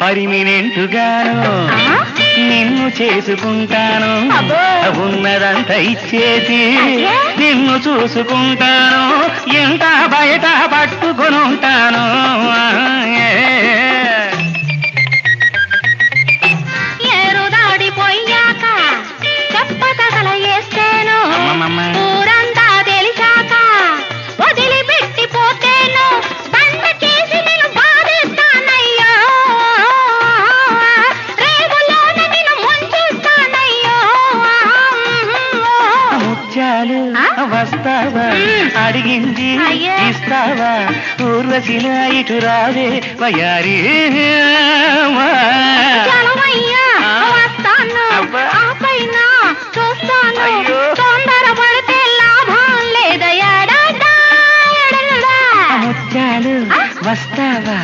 పర్మినెంటుగాను. నిన్ను చేసుకుంటాను. ఉన్నదంతా ఇచ్చేసి నిన్ను చూసుకుంటాను. చాలు వస్తావా? అడిగింది ఇస్తావా? ఊర్వశిలా ఇటు రావే వయారి. వస్తావా?